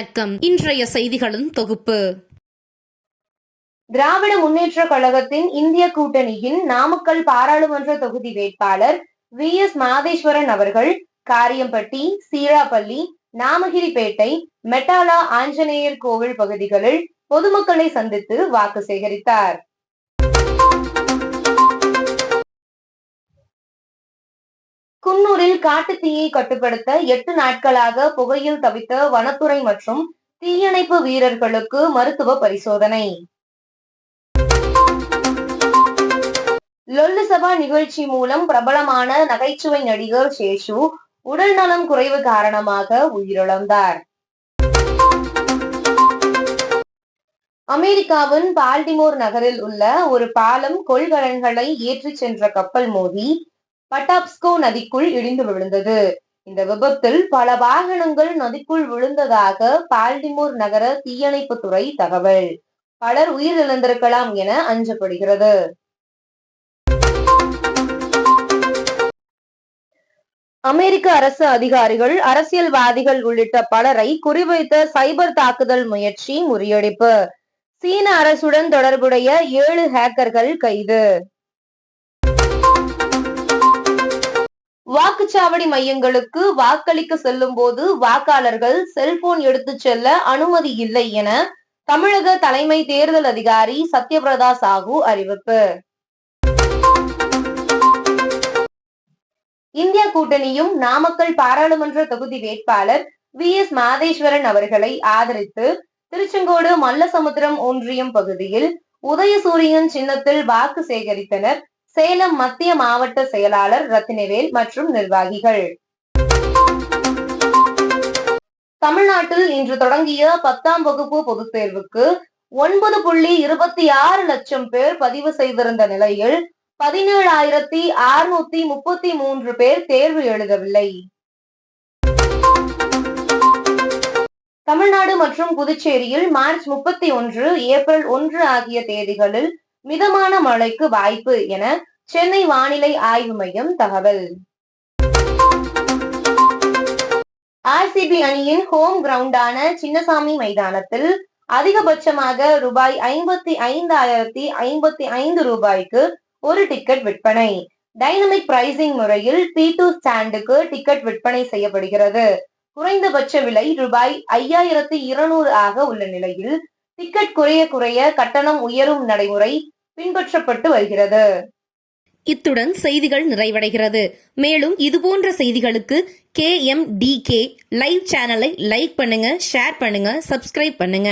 வணக்கம். இன்றைய செய்திகளின் தொகுப்பு. திராவிட முன்னேற்ற கழகத்தின் இந்திய கூட்டணியின் நாமக்கல் பாராளுமன்ற தொகுதி வேட்பாளர் வி. எஸ். மாதேஸ்வரன் அவர்கள் காரியம்பட்டி சீராப்பள்ளி நாமகிரிப்பேட்டை மெட்டாலா ஆஞ்சநேயர் கோவில் பகுதிகளில் பொதுமக்களை சந்தித்து வாக்கு சேகரித்தார். குன்னூரில் காட்டுத்தீயை கட்டுப்படுத்த எட்டு நாட்களாக புகையில் தவித்த வனத்துறை மற்றும் தீயணைப்பு வீரர்களுக்கு மருத்துவ பரிசோதனை. லொல்லு சபா நிகழ்ச்சி மூலம் பிரபலமான நகைச்சுவை நடிகர் சேஷு உடல் நலம் குறைவு காரணமாக உயிரிழந்தார். அமெரிக்காவின் பால்டிமோர் நகரில் உள்ள ஒரு பாலம் கொள்கலன்களை ஏற்றிச் சென்ற கப்பல் மோதி பட்டாப்ஸ்கோ நதிக்குள் இடிந்து விழுந்தது. இந்த விபத்தில் பல வாகனங்கள் நதிக்குள் விழுந்ததாக பால்டிமோர் நகர தீயணைப்பு துறை தகவல். பலர் உயிரிழந்திருக்கலாம் என அஞ்சப்படுகிறது. அமெரிக்க அரசு அதிகாரிகள் அரசியல்வாதிகள் உள்ளிட்ட பலரை குறிவைத்த சைபர் தாக்குதல் முயற்சி முறியடிப்பு. சீன அரசுடன் தொடர்புடைய ஏழு ஹேக்கர்கள் கைது. வாக்குச்சாவடி மையங்களுக்கு வாக்களிக்க செல்லும் போது வாக்காளர்கள் செல்போன் எடுத்துச் செல்ல அனுமதி இல்லை என தமிழக தலைமை தேர்தல் அதிகாரி சத்யபிரதா சாஹூ அறிவிப்பு. இந்திய கூட்டணியும் நாமக்கல் பாராளுமன்ற தொகுதி வேட்பாளர் வி. எஸ். மாதேஸ்வரன் அவர்களை ஆதரித்து திருச்செங்கோடு மல்லசமுத்திரம் ஒன்றியம் பகுதியில் உதயசூரியன் சின்னத்தில் வாக்கு சேகரித்தனர். சேலம் மத்திய மாவட்ட செயலாளர் ரத்தினவேல் மற்றும் நிர்வாகிகள். தமிழ்நாட்டில் இன்று தொடங்கிய பத்தாம் வகுப்பு பொதுத் தேர்வுக்கு ஒன்பது புள்ளி இருபத்தி ஆறு லட்சம் பேர் பதிவு செய்திருந்த நிலையில் பதினேழாயிரத்தி அறுநூத்தி முப்பத்தி மூன்று பேர் தேர்வு எழுதவில்லை. தமிழ்நாடு மற்றும் புதுச்சேரியில் மார்ச் முப்பத்தி ஒன்று ஏப்ரல் ஒன்று ஆகிய தேதிகளில் மிதமான மழைக்கு வாய்ப்பு என சென்னை வானிலை ஆய்வு மையம் தகவல். ஆர்சிபி அணியின் ஹோம் கிரவுண்டான சின்னசாமி மைதானத்தில் அதிகபட்சமாக ரூபாய் ஐம்பத்தி ஐந்தாயிரத்தி ஐம்பத்தி ஐந்து ரூபாய்க்கு ஒரு டிக்கெட் விற்பனை. டைனமிக் பிரைசிங் முறையில் பி டூ ஸ்டாண்டுக்கு டிக்கெட் விற்பனை செய்யப்படுகிறது. குறைந்தபட்ச விலை ரூபாய் ஐயாயிரத்தி இருநூறு ஆக உள்ள நிலையில் டிக்கெட் குறைய குறைய கட்டணம் உயரும் நடைமுறை பின்பற்றப்பட்டு வருகிறது. இத்துடன் செய்திகள் நிறைவடைகிறது. மேலும் இதுபோன்ற செய்திகளுக்கு K M D K live சேனலை லைக் பண்ணுங்க ஷேர் பண்ணுங்க சப்ஸ்கிரைப் பண்ணுங்க.